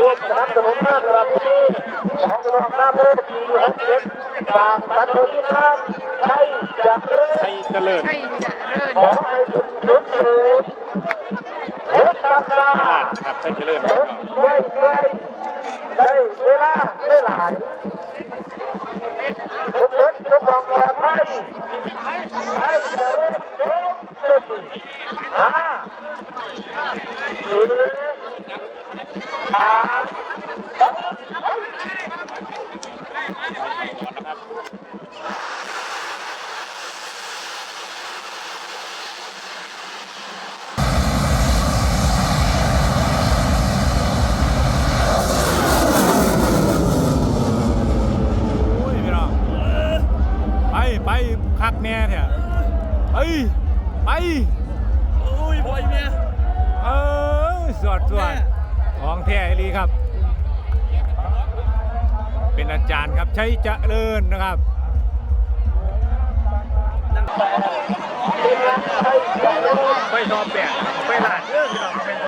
รวมสนับสนุนมากครับที่ของสนองน้ำเลือดดีฮันเจ็ดบางสันติภาพใช่จะเริ่มไทยเจริญใช่จะเริ่มขอให้สุดสุดสุดเฮ็ดตามลาครับไทยเจริญคเฮ็รับดด้วยด้วยได้เวลาไม่หลายทุกคนทุกคนปลอดภัยให้เจริญสุดสุดห้าสี่สาม โอ้ยพี่น้องไปไปคักแน่เถอะไปไป โอ้ยบอยเมียเออสวดสวดของแท้อีหลีครับ เป็นอาจารย์ครับใช้เจริญนะครับ ไปนอนแบกไปหลาดเรื่องที่เราเป็น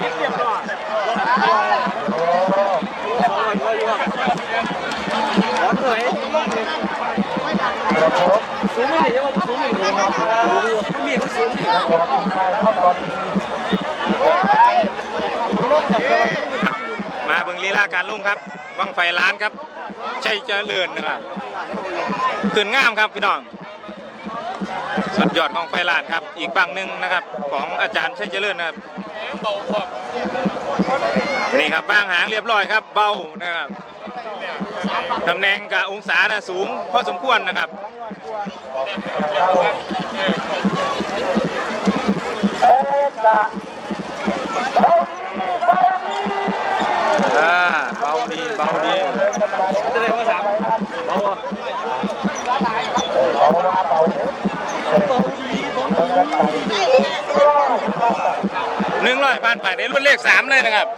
คิดเรียบร้อย ร้อนเลยสูงไม่ได้ยังสูงไม่ได้ มันมีเขาสูงนี่มาเบิ่งลีลาการลุ่งครับวังไฟล้านครับใช่เจริญนะครับขึ้นงามครับพี่น้องสุดยอดของไฟล้านครับ อีกบังหนึ่งนะครับ ของอาจารย์ใช่เจริญนะครับนี่ครับบ้างหางเรียบร้อยครับ เบานะครับ ตำแหน่งกับองศานะสูงพอสมควรนะครับเอ๊ะจะอ่าเบาดีเบาดีจะได้ว่าสามเบาเอามาเป่าหนึ่งร้อยผ่านไปในรุ่นเลขสามเลยนะครับ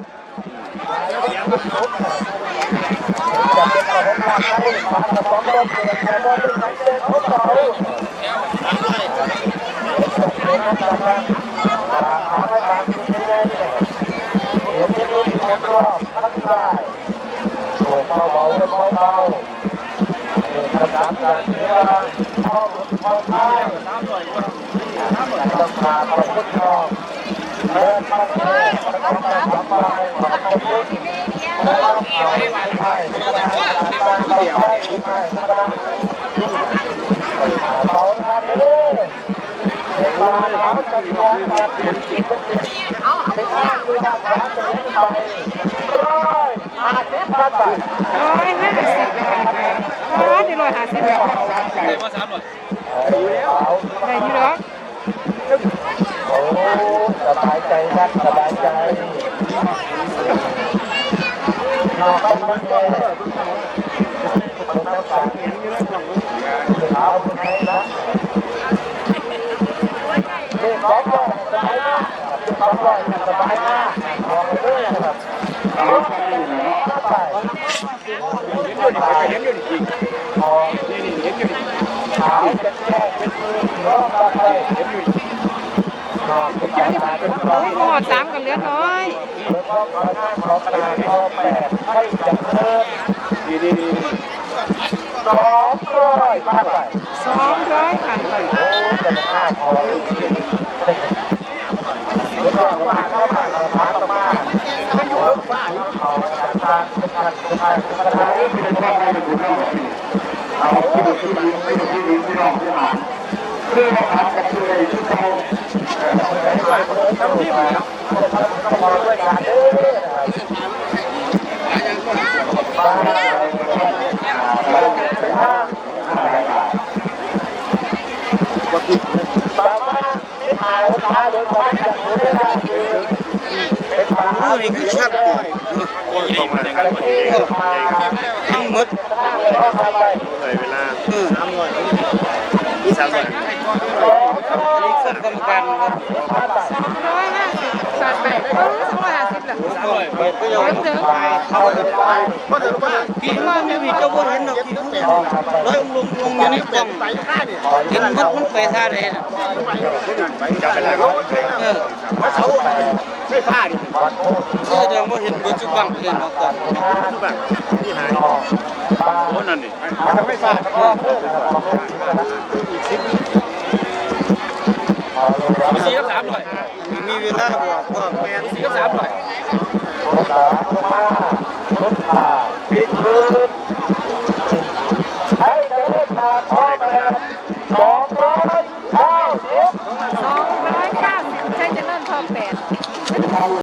จะเป็นของเราให้ความสมบูรณ์แต่ก็เป็นของเด็กของเราทำให้การกินได้เนี่ยเห็นที่รุ่นของรอบทั้งได้โอ้เบาเบาเบาเบาเอกสารการเสียเข้าเข้าท้ายต้องมาประพฤติชอบเดินเข้าเดินเข้าไปทำไปประพฤติร้อยห้าสิบร้อยเดี๋ยวร้อยห้าสิบได้ว่าสามหน่อยได้ที่ร้อยสบายใจครับสบายใจ หนนะเด็กสองร้อยสบายมากสองร้อยสบายมากมองไปด้วยนะครับเอาไปไป เห็นอยู่นี่เห็นอยู่นี่จริง มอง นี่นี่เห็นอยู่นี่ ขาวเป็นแค่เป็นมือรอบไปเห็นอยู่นอนเป็นใจตาเป็นร้อย หอดสามกันเหลือน้อย เมื่อพ่อ ขอหน้าขอกระดาษขอแปดให้จับเพิ่มดีดีดีสองร้อยบาทไปสองร้อยค่ะโอ้จะมาห้าพอแล้วก็ว่าเข้ามาเราพาต่อมาไม่อยู่บ้านเขาการตามการการการการที่เป็นแค่ในหมู่บ้านเอาที่ดูที่ดีไดูที่ดีที่นอกที่หา เพื่อมาทำกับตัวเองที่เขาต้องที่มาต้องมาด้วยกันเด้อบ้านบางบ้านที่หายตาโดยความจัดหรือได้คือเป็นบ้านมือนี่คือชัดเลยอะไรที่มาทั้งหมดเข้าไปเออจ้าเด้อเข้าไปไปก็จะไปพี่มาแม่พี่เจ้าบ่เห็นดอกพี่ร้อยลงลงอยู่ในกล่องเห็นมันมันไปท่าใดน่ะจับไปแล้วเออว่าเขาไม่พลาดเออเดี๋ยวบ่เห็นเบิดจุบังเห็นเอากล่องที่หายโอ้นั่นดิไม่พลาดสี่กับสามร้อย มีเวลาบวกว่าแมนสี่กับสามหน่อยปิดมือให้